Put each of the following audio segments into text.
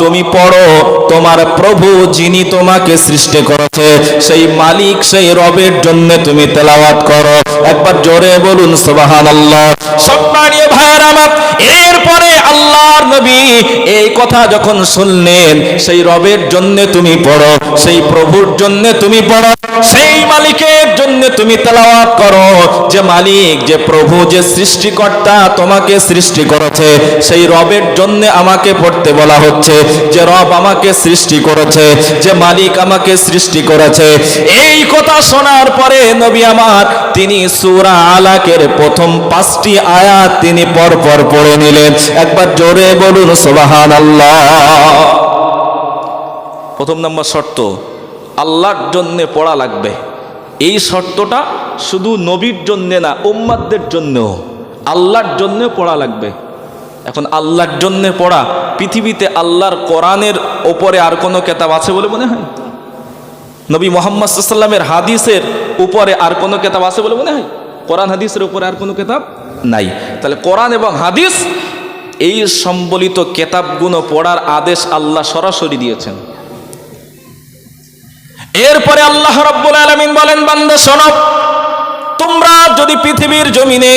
তুমি পড়ো, তোমার প্রভু যিনি তোমাকে সৃষ্টি করেছে, সেই মালিক, সেই রবের জন্য তুমি তেলাওয়াত করো। একবার জোরে বলুন সুবাহান আল্লাহ সম্মানীয় ভাইয়ের আমার, এরপরে আল্লাহর নবী এই কথা যখন শুনলেন, সেই রবের জন্য তুমি পড়ো, সেই প্রভুর জন্য তুমি পড়ো, সেই মালিকের জন্য তুমি তেলাওয়াত করো, যে মালিক, যে প্রভু, যে সৃষ্টিকর্তা তোমাকে সৃষ্টি করেছে, সেই রবের জন্য আমাকে পড়তে বলা হচ্ছে, যে রব আমাকে সৃষ্টি করেছে, যে মালিক আমাকে সৃষ্টি করেছে। এই কথা শোনার পরে নবী আমার, তিনি সূরা আলাকের প্রথম পাঁচটি আয়াত তিনি পরপর পড়ে নিলেন। একবার জোরে বলুন, সুবহানাল্লাহ। প্রথম নম্বর শর্ত, আল্লাহর জন্য পড়া লাগবে। এই শর্তটা শুধু নবীর জন্যে না উম্মাদদের জন্যও। আল্লাহর জন্য পড়া লাগবে। এখন আল্লাহর জন্য পড়া, পৃথিবীতে আল্লাহর কোরআনের ওপরে আর কোনো কেতাব আছে বলে মনে হয়? নবী মোহাম্মদ সাল্লামের হাদিসের উপরে আর কোনো কেতাব আছে বলে মনে হয়? কোরআন হাদিসের উপরে আর কোনো কেতাব নাই। তাহলে কোরআন এবং হাদিস, এই সম্বলিত কেতাবগুলো পড়ার আদেশ আল্লাহ সরাসরি দিয়েছেন। এরপরে আল্লাহ রব্বুল আলমিন বলেন, বান্দা, শোনো, তোমরা যদি পৃথিবীর জমিনে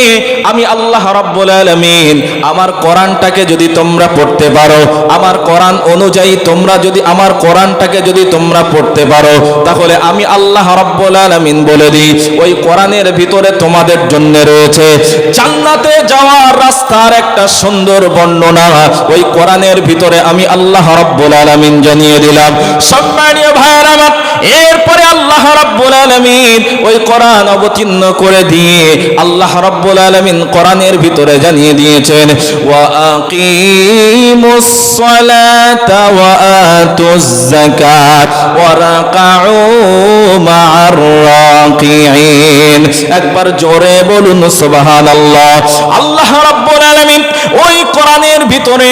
আমি আল্লাহ রব্বুল আলমিন আমার কোরআনটাকে যদি তোমরা পড়তে পারো, আমার কোরআন অনুযায়ী তোমরা যদি, আমার কোরআনটাকে যদি তোমরা পড়তে পারো, তাহলে আমি আল্লাহ রব্বুল আলমিন বলে দিই, ওই কোরআনের ভিতরে তোমাদের জন্য রয়েছে জান্নাতে যাওয়ার রাস্তার একটা সুন্দর বর্ণনা। ওই কোরআনের ভিতরে আমি আল্লাহ রব্বুল আলমিন জানিয়ে দিলাম। সম্মানীয় ভাইয়ের আমার এরপরে আল্লাহ রাব্বুল আলামিন ওই কোরআন অবতীর্ণ করে দিয়ে আল্লাহ রাব্বুল আলামিন কোরআনের ভিতরে জানিয়ে দিয়েছেন একবার জোরে বলুন, সুবহানাল্লাহ। আল্লাহ রাব্বুল আলামিন ওই কোরআনের ভিতরে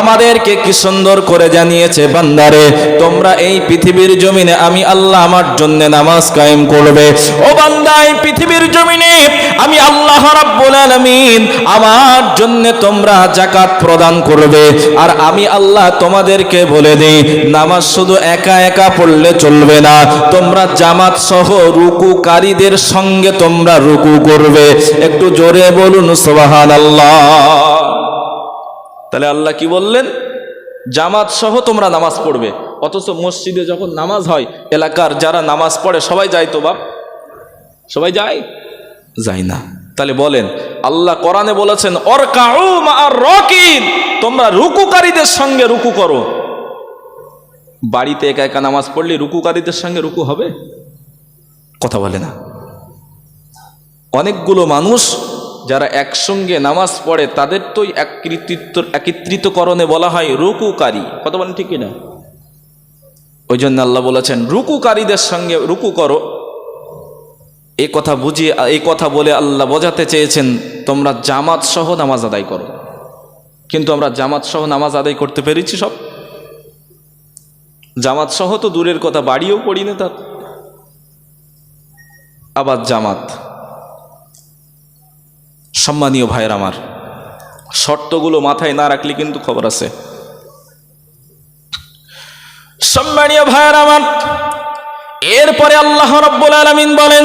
আমাদেরকে কি সুন্দর করে জানিয়েছে, বান্দারে, তোমরা এই পৃথিবীর জমিনে আমি আল্লাহ আমার জন্য নামাজ কায়েম করবে। ও বান্দা এই পৃথিবীর জমিনে, আমি আল্লাহ রাব্বুল আলামিন আমার জন্য তোমরা জাকাত প্রদান করবে। আর আমি আল্লাহ তোমাদেরকে বলে দেই, নামাজ শুধু একা একা পড়লে চলবে না, তোমরা জামাত সহ রুকুকারীদের সঙ্গে তোমরা রুকু করবে। একটু জোরে বলুন, সুবহানাল্লাহ। তাহলে আল্লাহ কি বললেন? জামাত সহ তোমরা নামাজ পড়বে। অথচ মসজিদে যখন নামাজ হয়, এলাকার যারা নামাজ পড়ে, সবাই যায় তো বাপ। সবাই যায়? যায় না। তাহলে বলেন আল্লাহ কোরআনে বলেছেন তোমরা রুকুকারীদের সঙ্গে রুকু করো। বাড়িতে একা একা নামাজ পড়লে রুকুকারীদের সঙ্গে রুকু হবে? কথা বলে না। অনেকগুলো মানুষ যারা একসঙ্গে নামাজ পড়ে তাদের তো একত্রিত একত্রিতকরণে বলা হয় রুকুকারী। কথা বলেন ঠিক না ওই জন্য আল্লাহ বলেছেন রুকুকারীদের সঙ্গে রুকু করো এই কথা বুঝিয়ে এই কথা বলে আল্লাহ বোঝাতে চেয়েছেন, তোমরা জামাত সহ নামাজ আদায় করো। কিন্তু আমরা জামাত সহ নামাজ আদায় করতে পেরেছি সব। জামাত সহ তো দূরের কথা, বাড়িও পড়ি না তার। আবার জামাত। সম্মানীয় ভাইয়ের আমার, শর্তগুলো মাথায় না রাখলে কিন্তু খবর আছে। সম্মানীয় ভাইয়ের আমার, এরপরে আল্লাহ রব্বুল আলামিন বলেন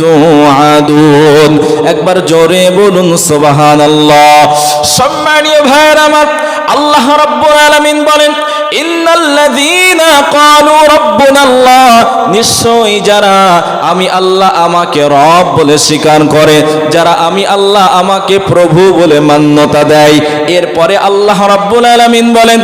তুআদুন একবার জোরে বলুন সুবহানাল্লাহ। সম্মানীয় ভাইয়ের আমার আল্লাহ রাব্বুল আলামিন বলেন নিশ্চয়ই যারা আমি আল্লাহ আমাকে রব বলে স্বীকার করে, যারা আমি আল্লাহ আমাকে প্রভু বলে মান্যতা দেয়। এরপরে আল্লাহ রাব্বুল আলামিন বলেন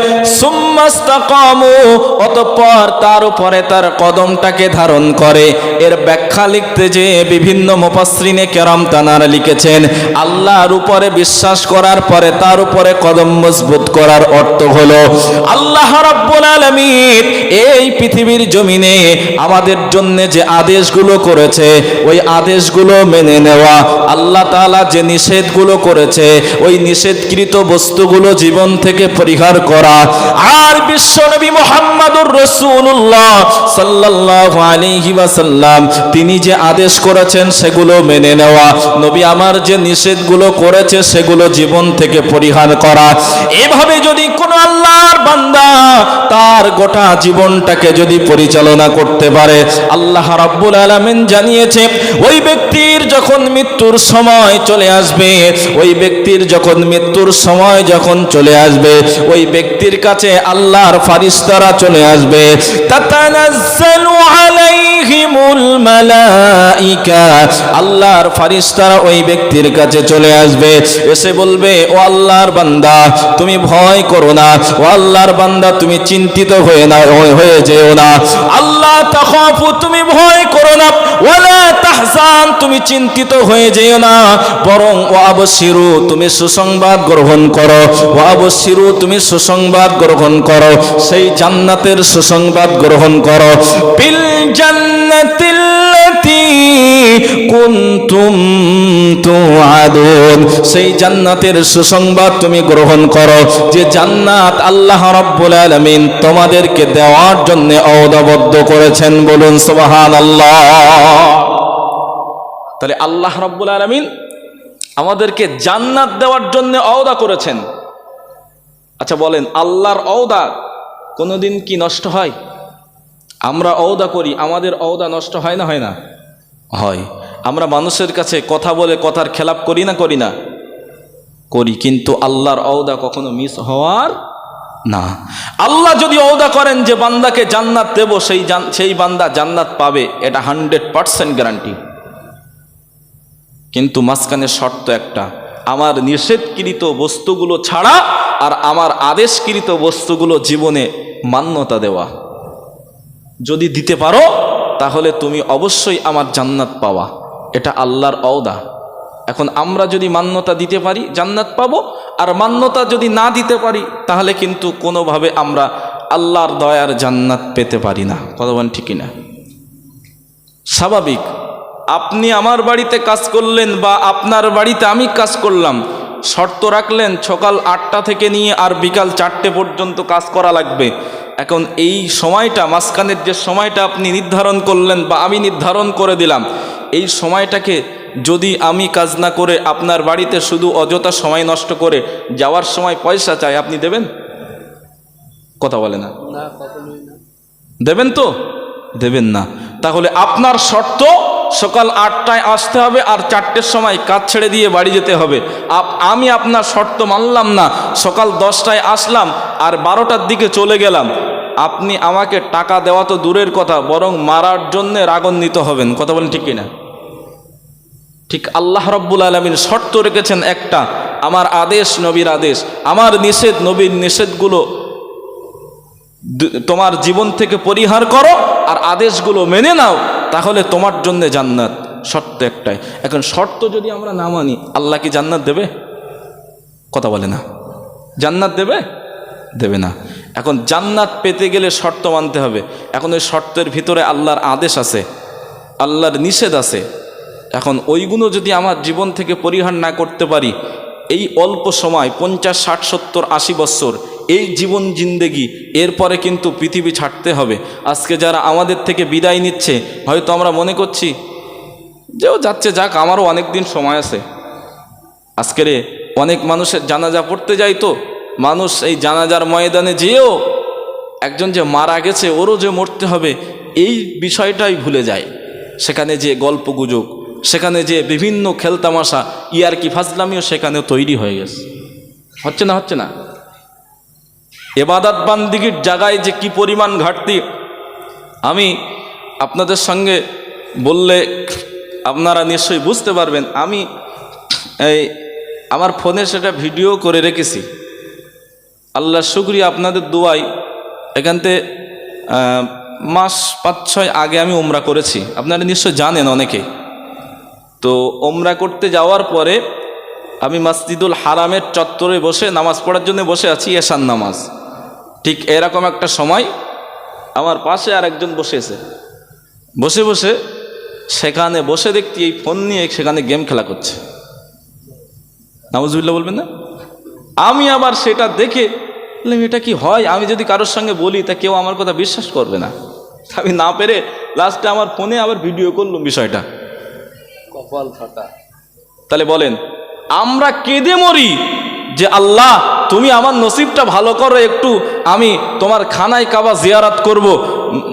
অতঃপর তার উপরে তার কদমটাকে ধারণ করে। এর ব্যাখ্যা লিখতে যে বিভিন্ন মুফাসসিরিনে কেরাম তানারা লিখেছেন, আল্লাহর উপরে বিশ্বাস করার পরে তার উপরে কদম মজবুত করার অর্থ হলো, আল্লাহ রাব্বুল আলামিন এই পৃথিবীর জমিনে আমাদের জন্য যে আদেশগুলো করেছে, ওই আদেশগুলো মেনে নেওয়া। আল্লাহ তাআলা যে নিষেধগুলো করেছে, ওই নিষেধকৃত বস্তুগুলো জীবন থেকে পরিহার করা। আর বিশ্বনবী মোহাম্মদুর রসুল্লাহ সাল্লাল্লাহু আলাইহি ওয়াসাল্লাম, তিনি যে আদেশ করেছেন সেগুলো মেনে নেওয়া। নবী আমার যে নিষেধগুলো করেছে, সেগুলো জীবন থেকে পরিহার করা। এভাবে যদি কোনো আল্লাহর বান্দা তার গোটা জীবনটাকে যদি পরিচালনা করতে পারে, আল্লাহ রাব্বুল আলামিন জানিয়েছে, ওই ব্যক্তির যখন মৃত্যুর সময় চলে আসবে, ওই ব্যক্তির যখন মৃত্যুর সময় যখন চলে আসবে, ওই ব্যক্তির কাছে আল্লাহর ফারিস্তারা চলে আসবে, তাতানাজ্জালু আলাইহিমুল মালাইকা, আল্লাহর ফারিস্তারা ওই ব্যক্তির কাছে চলে আসবে, এসে বলবে, ও আল্লাহর বান্দা, তুমি ভয় করো না, ও আল্লাহর বান্দা তুমি চিন্তিত হয়ে না, হয়ে যেও না। আল্লাহ তাখাফু, তুমি ভয় করো না। ওয়ালা তাহজান, তুমি চিন্তিত হয়ে যেও না। বরং ও আবশিরু তুমি সুসংবাদ গ্রহণ করো। ও আবশিরু তুমি সুসংবাদ গ্রহণ করো। সেই জান্নাতের সুসংবাদ গ্রহণ করো। বিল জান্নাতিল্লাতী কুনতুম তুআদুন। সেই জান্নাতের সুসংবাদ তুমি গ্রহণ করো। যে জান্নাত আল্লাহ রাব্বুল আলামিন তোমাদেরকে দেওয়ার জন্য অবদাবদ্ধ করেছেন। বলুন, সুবহানাল্লাহ। তাহলে আল্লাহ রাব্বুল আলামিন আমাদেরকে জান্নাত দেওয়ার জন্য অওদা করেছেন। আচ্ছা বলেন, আল্লাহর অওদা কোনোদিন কি নষ্ট হয়? আমরা অওদা করি, আমাদের অওদা নষ্ট হয় না হয় না? হয়। আমরা মানুষের কাছে কথা বলে কথার খেলাপ করি না করি না? করি, কিন্তু আল্লাহর অওদা কখনো মিস হওয়ার না। আল্লাহ যদি অওদা করেন যে বান্দাকে জান্নাত দেব, সেই সেই বান্দা জান্নাত পাবে, এটা হান্ড্রেড পার্সেন্ট গ্যারান্টি কিন্তু মাঝখানে শর্ত একটা, আমার নিষেধকৃত বস্তুগুলো ছাড়া আর আমার আদেশকৃত বস্তুগুলো জীবনে মান্যতা দেওয়া। যদি দিতে পারো, তাহলে তুমি অবশ্যই আমার জান্নাত পাওয়া। এটা আল্লাহর অওদা এখন আমরা যদি মান্যতা দিতে পারি, জান্নাত পাবো, আর মান্যতা যদি না দিতে পারি, তাহলে কিন্তু কোনোভাবে আমরা আল্লাহর দয়ার জান্নাত পেতে পারি না। কথা বলেন ঠিকই না স্বাভাবিক, আপনি আমার বাড়িতে কাজ করলেন বা আপনার বাড়িতে আমি কাজ করলাম, শর্ত রাখলেন সকাল আটটা থেকে নিয়ে আর বিকাল চারটে পর্যন্ত কাজ করা লাগবে। এখন এই সময়টা, মাঝখানের যে সময়টা আপনি নির্ধারণ করলেন বা আমি নির্ধারণ করে দিলাম এই সময়টাকে যদি আমি কাজ না করে আপনার বাড়িতে শুধু অযথা সময় নষ্ট করে যাওয়ার সময় পয়সা চাই আপনি দেবেন? কথা বলে না। দেবেন তো? দেবেন না। তাহলে আপনার শর্ত সকাল আটটায় আসতে হবে আর চারটের সময় কাজ ছেড়ে দিয়ে বাড়ি যেতে হবে। আপ- আমি আপনার শর্ত মানলাম না। সকাল দশটায় আসলাম আর বারোটার দিকে চলে গেলাম। আপনি আমাকে টাকা দেওয়া তো দূরের কথা, বরং মারার জন্যে রাগান্বিত হবেন। কথা বলেন ঠিক কিনা? ঠিক আল্লাহ রব্বুল আলমিন শর্ত রেখেছেন একটা, আমার আদেশ নবীর আদেশ। আমার নিষেধ নবীর নিষেধগুলো তোমার জীবন থেকে পরিহার করো, আর আদেশগুলো মেনে নাও, তাহলে তোমার জন্যে জান্নাত। শর্ত একটাই। এখন শর্ত যদি আমরা না মানি, আল্লাহ কি জান্নাত দেবে? কথা বলে না। জান্নাত দেবে? দেবে না। এখন জান্নাত পেতে গেলে শর্ত মানতে হবে। এখন ওই শর্তের ভিতরে আল্লাহর আদেশ আছে, আল্লাহর নিষেধ আছে। এখন ওইগুলো যদি আমার জীবন থেকে পরিহার না করতে পারি, এই অল্প সময়, পঞ্চাশ, ষাট, সত্তর, আশি বৎসর এই জীবন জিন্দেগি, এরপরে কিন্তু পৃথিবী ছাড়তে হবে। আজকে যারা আমাদের থেকে বিদায় নিচ্ছে, হয়তো আমরা মনে করছি, যে ও যাচ্ছে যাক, আমারও অনেক দিন সময় আছে। আজকের অনেক মানুষের জানাজা পড়তে যায় তো মানুষ এই জানাজার ময়দানে যেও একজন যে মারা গেছে, ওরও যে মরতে হবে, এই বিষয়টাই ভুলে যায়। সেখানে যে গল্প গুজব, সেখানে যে বিভিন্ন খেলতামাশা, ইয়ার কি ফাজলামিও সেখানে তৈরি হয়ে গেছে। হচ্ছে না হচ্ছে না? এবাদাত বান্দিগির জায়গায় যে কি পরিমাণ ঘাটতি, আমি আপনাদের সঙ্গে বললে আপনারা নিশ্চয়ই বুঝতে পারবেন। আমি এই আমার ফোনে সেটা ভিডিও করে রেখেছি। আল্লাহ শুক্রিয়া আপনাদের দোয়াই এখানতে মাস পাঁচ, ছয় আগে আমি ওমরা করেছি। আপনারা নিশ্চয় জানেন অনেকে। তো ওমরা করতে যাওয়ার পরে আমি মসজিদুল হারামের চত্বরে বসে নামাজ পড়ার জন্য বসে আছি এশান নামাজ। ঠিক এরকম একটা সময় আমার পাশে আর একজন বসেছে। বসে বসে সেখানে বসে দেখতি এই ফোন নিয়ে সেখানে গেম খেলা করছে। নাউজুবিল্লাহ বলবেন না? আমি আবার সেটা দেখে বললাম এটা কি হয়? আমি যদি কারোর সঙ্গে বলি তা কেউ আমার কথা বিশ্বাস করবে না। আমি না পেরে লাস্টে আমার ফোনে আবার ভিডিও করলাম বিষয়টা। কপাল ফাটা। তাহলে বলেন আমরা কেঁদে মরি যে আল্লাহ তুমি আমার নসিবটা ভালো করো একটু আমি তোমার খানায় কাবা জিয়ারাত করব।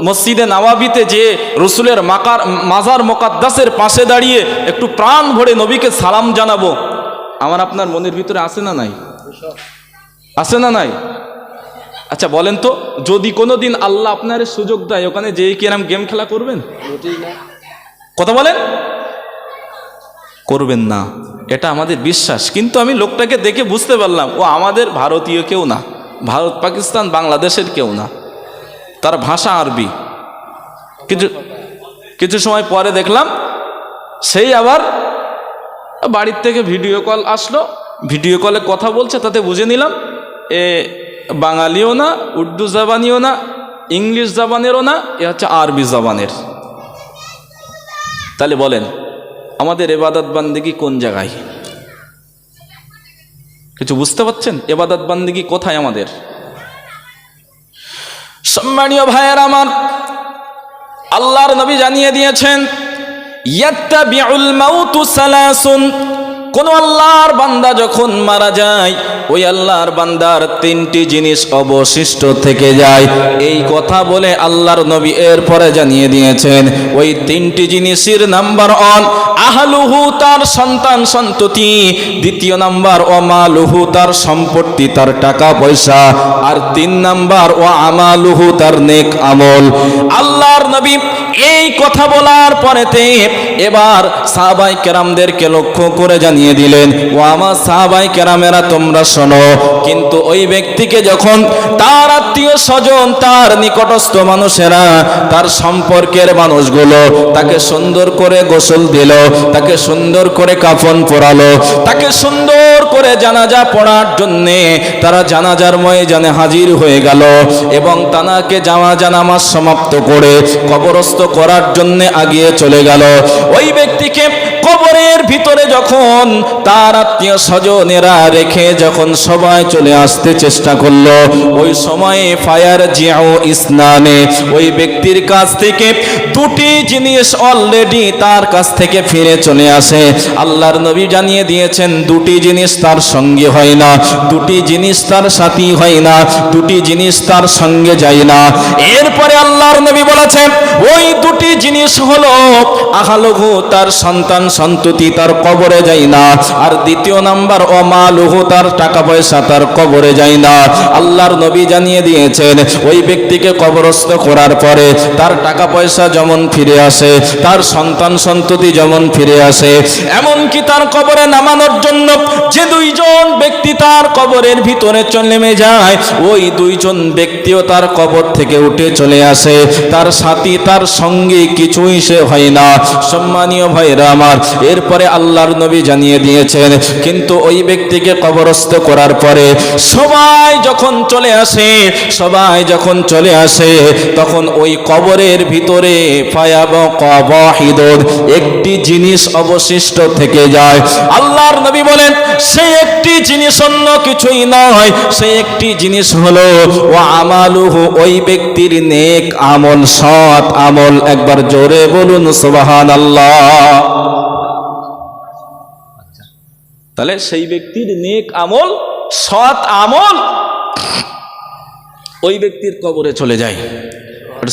মসজিদে নওয়াবিতে যে রসুলের মাকার মাজার মোকাদ্দাসের পাশে দাঁড়িয়ে একটু প্রাণ ভরে নবীকে সালাম জানাব। আমার আপনার মনের ভিতরে আসে না নাই? আসে না নাই? আচ্ছা বলেন তো যদি কোনো দিন আল্লাহ আপনার সুযোগ দেয় ওখানে যেই কি এরম গেম খেলা করবেন? কথা বলেন? করবেন না। এটা আমাদের বিশ্বাস। কিন্তু আমি লোকটাকে দেখে বুঝতে পারলাম ও আমাদের ভারতীয় কেউ না। ভারত পাকিস্তান বাংলাদেশের কেউ না। তার ভাষা আরবি। কিছু কিছু সময় পরে দেখলাম সেই আবার বাড়ির থেকে ভিডিও কল আসলো। ভিডিও কলে কথা বলছে তাতে বুঝে নিলাম এ বাঙালিও না, উর্দু জাবানিও না, ইংলিশ জাবানেরও না, এ হচ্ছে আরবি জাবানের। তাহলে বলেন, আমাদের এবাদত বান্দিগি কোন জায়গায়? কিছু বুঝতে পারছেন? এবাদত বান্দিগি কোথায় আমাদের? সম্মানীয় ভাইয়ের আমার, আল্লাহর নবী জানিয়ে দিয়েছেন কোন আল্লাহর বান্দা যখন মারা যায়, ওই আল্লাহর বান্দার তিনটি জিনিস অবশিষ্ট থেকে যায়। এই কথা বলে আল্লাহর নবী এরপরে জানিয়ে দিয়েছেন, ওই তিনটি জিনিসের নাম্বার অন আহলুহু তার সন্তান সন্ততি। দ্বিতীয় নাম্বার ও মালুহু তার সম্পত্তি, তার টাকা পয়সা। আর তিন নাম্বার ও আমালুহু তার নেক আমল। আল্লাহর নবী এই কথা বলার পরেতে এবার সাহাবাই কেরামদেরকে লক্ষ্য করে জানিয়ে দিলেন, ও আমার সাহাবাই কেরামেরা, তোমরা শোনো। কিন্তু ওই ব্যক্তিকে যখন তার আত্মীয় স্বজন, তার নিকটস্থ মানুষেরা, তার সম্পর্কের মানুষগুলো তাকে সুন্দর করে গোসল দিল, তাকে সুন্দর করে কাফন পরালো, তাকে সুন্দর করে জানাজা পড়ার জন্যে তারা জানাজার ময়দানে হাজির হয়ে গেল এবং তানাকে জামা জানামাজ সমাপ্ত করে কবরস্থ করার জন্য আগিয়ে চলে গেল। ওই ব্যক্তিকে কবরের ভিতরে যখন তার আত্মীয় স্বজনেরা রেখে যখন সবাই চলে আসতে চেষ্টা করল, ওই সময়ে ফায়ার জিয়াও ইসনানে ওই ব্যক্তির কাছ থেকে দুটি জিনিস অলরেডি তার কাছ থেকে ফিরে চলে আসে। আল্লাহর নবী জানিয়ে দিয়েছেন, দুটি জিনিস তার সঙ্গে হয় না, দুটি জিনিস তার সাথী হয় না, দুটি জিনিস তার সঙ্গে যায় না। এরপরে আল্লাহর নবী বলেছেন, ওই দুটি জিনিস হলো আহালঘু তার সন্তান সন্ততি তার কবরে যায় না। আর দ্বিতীয় নাম্বার, অমালুহু তার টাকা পয়সা তার কবরে যায় না। আল্লাহর নবী জানিয়ে দিয়েছেন, ওই ব্যক্তিকে কবরস্থ করার পরে তার টাকা পয়সা যেমন ফিরে আসে, তার সন্তান সন্ততি যেমন ফিরে আসে, এমনকি তার কবরে নামানোর জন্য যে দুইজন ব্যক্তি তার কবরের ভিতরে চলে যায়, ওই দুইজন ব্যক্তিও তার কবর থেকে উঠে চলে আসে। তার সাথী, তার সঙ্গে কিছুই সে হয় না। সম্মানীয় ভাইরা আমার এরপরে আল্লাহর নবী জানিয়ে দিয়েছেন, কিন্তু ওই ব্যক্তিকে কবরস্থ করার পরে সবাই যখন চলে আসে, সবাই যখন চলে আসে, তখন ওই কবরের ভিতরে একটি জিনিস অবশিষ্ট থেকে যায়। আল্লাহর নবী বলেন, সে একটি জিনিস অন্য কিছুই নয়, সে একটি জিনিস হলো, ও আমালুহু, ওই ব্যক্তির নেক আমল, সৎ আমল। একবার জোরে বলুন সুবাহান আল্লাহ তাহলে সেই ব্যক্তির নেক আমল, সৎ আমল, ওই ব্যক্তির কবরে চলে যায়।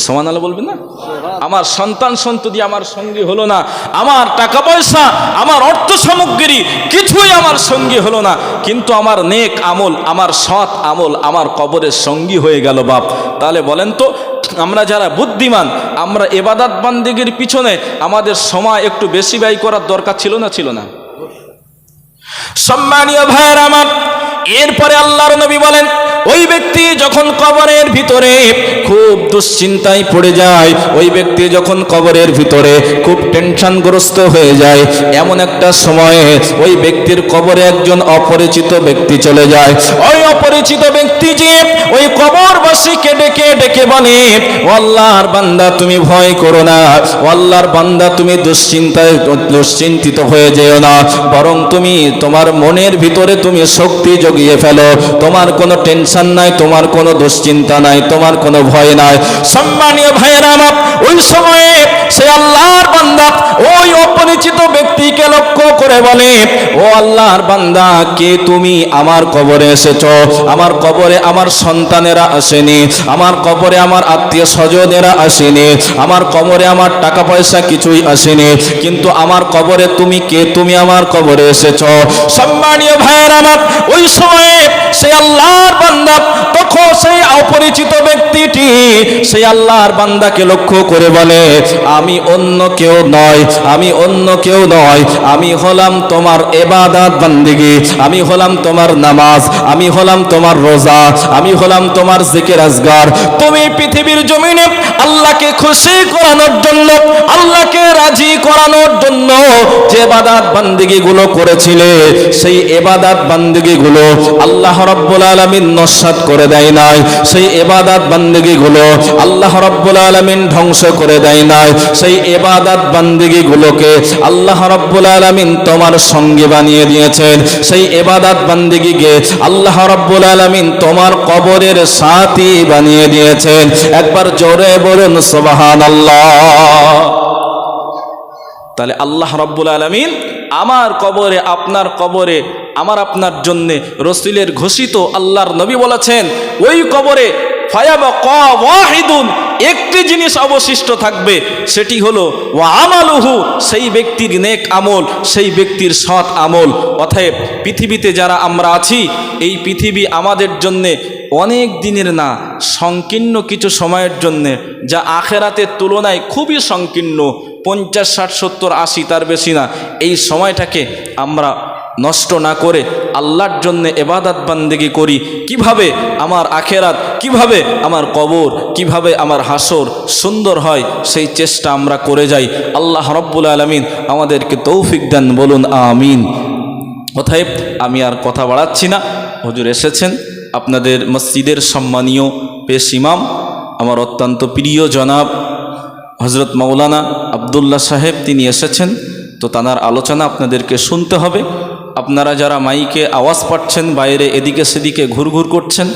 সমান আলো বলবেন না? আমার সন্তান সন্ততি আমার সঙ্গী হলো না, আমার টাকা পয়সা, আমার অর্থ সামগ্রী, কিছুই আমার সঙ্গী হলো না। কিন্তু আমার নেক আমল, আমার সৎ আমল, আমার কবরের সঙ্গী হয়ে গেল বাপ। তাহলে বলেন তো, আমরা যারা বুদ্ধিমান, আমরা এবাদাত বান্দিগির পিছনে আমাদের সময় একটু বেশি ব্যয় করার দরকার ছিল না ছিল না? সম্মানীয় ভাইয়ের আমার এরপরে আল্লাহর নবী বলেন ওই ব্যক্তি যখন কবরের ভিতরে খুব দুশ্চিন্তায় পড়ে যায়, ওই ব্যক্তি যখন কবরের ভিতরে খুব টেনশনগ্রস্ত হয়ে যায়, এমন একটা সময়ে ওই ব্যক্তির কবরে একজন অপরিচিত ব্যক্তি চলে যায়। ওই অপরিচিত ব্যক্তি যে ওই কবরবাসীকে ডেকে ডেকে বলে "ও আল্লাহর বান্দা, তুমি ভয় করো না। আল্লাহর বান্দা, তুমি দুশ্চিন্তায়, দুশ্চিন্তিত হয়ে যেও না। বরং তুমি তোমার মনের ভিতরে তুমি শক্তি জগিয়ে ফেলো। তোমার কোনো টেনশন নাই, তোমার কোনো দুশ্চিন্তা নাই, তোমার কোনো ভয় নাই। সম্মানীয় ভাইয়েরা আমার, ওই সময়ে সে আল্লাহর বান্দা, ওই অপরিচিত ব্যক্তিকে লক্ষ্য করে বলে, ও আল্লাহর বান্দা, কে তুমি? আমার কবরে এসেছ। আমার কবরে আমার সন্তানেরা আসেনি। আমার কবরে আমার আত্মীয় স্বজনেরা আসেনি। আমার কবরে আমার টাকা পয়সা কিছুই আসেনি। কিন্তু আমার কবরে তুমি কে? তুমি আমার কবরে এসেছ। সম্মানীয় ভাইয়ের আমার, ওই সময়ে সে আল্লাহর বান্দা, তখন সেই অপরিচিত ব্যক্তিটি সেই আল্লাহর বান্দাকে লক্ষ্য করে বলে, আমি অন্য কেউ নয়, আমি অন্য কেউ নয়, আমি হলাম তোমার এবাদাত বান্দিগি, আমি হলাম তোমার নামাজ, আমি হলাম তোমার রোজা, আমি হলাম তোমার জিকির আজগার। তুমি পৃথিবীর জমিনে আল্লাহকে খুশি করানোর জন্য, আল্লাহকে রাজি করানোর জন্য যে এবাদাত বান্দিগি গুলো করেছিলে, সেই এবাদাত বান্দিগি গুলো আল্লাহ রব্বুল আলামিন নস্বাত করে দেয় নাই। সেই এবাদাত বান্দিগি গুলো আল্লাহ রব্বুল আলামিন ধ্বংস করে দেয় নাই। সেই এবাদাত বান্দিগি গুলোকে আল্লাহ রব্বুল আলামিন তোমার সঙ্গে বানিয়ে দিয়েছেন। সেই এবাদাত বান্দিগিকে আল্লাহ রব্বুল আলামিন তোমার কবরের সাথী বানিয়ে দিয়েছেন। একবার জোরে বলুন, সুবহানাল্লাহ। তাহলে আল্লাহ রব্বুল আলমিন আমার কবরে, আপনার কবরে আমার আপনার জন্যে রসুলের ঘোষিত আল্লাহর নবী বলেছেন, ওই কবরে ওয়াহিদুন, একটি জিনিস অবশিষ্ট থাকবে, সেটি হলো ওয়া আমালুহু, সেই ব্যক্তির নেক আমল, সেই ব্যক্তির সৎ আমল। অতএব পৃথিবীতে যারা আমরা আছি, এই পৃথিবী আমাদের জন্যে অনেক দিনের না, সংকীর্ণ কিছু সময়ের জন্যে, যা আখেরাতের তুলনায় খুবই সংকীর্ণ, পঞ্চাশ, ষাট, সত্তর, আশি, তার বেশি না। এই সময়টাকে আমরা নষ্ট না করে আল্লাহর জন্য এবাদাত বান্দেগি করি। কীভাবে আমার আখেরাত, কীভাবে আমার কবর, কীভাবে আমার হাসর সুন্দর হয়, সেই চেষ্টা আমরা করে যাই। আল্লাহ রব্বুল আলমিন আমাদেরকে তৌফিক দেন, বলুন আমিন। অতএব আমি আর কথা বাড়াচ্ছি না। হজুর এসেছেন, আপনাদের মসজিদের সম্মানীয় পেশ ইমাম, আমার অত্যন্ত প্রিয় জনাব হজরত মৌলানা আবদুল্লাহ সাহেব, তিনি এসেছেন। তো তানার আলোচনা আপনাদেরকে শুনতে হবে। আপনারা যারা মাইকে আওয়াজ পাচ্ছেন, বাইরে এদিকে সেদিকে ঘুরঘুর করছেন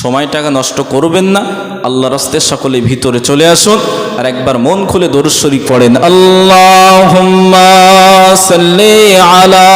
সময়টাকে নষ্ট করবেন না। আল্লাহ রাস্তে সকলে ভিতরে চলে আসুন আর একবার মন খুলে দরুশ্বরী পড়েন। আল্লাহ আলা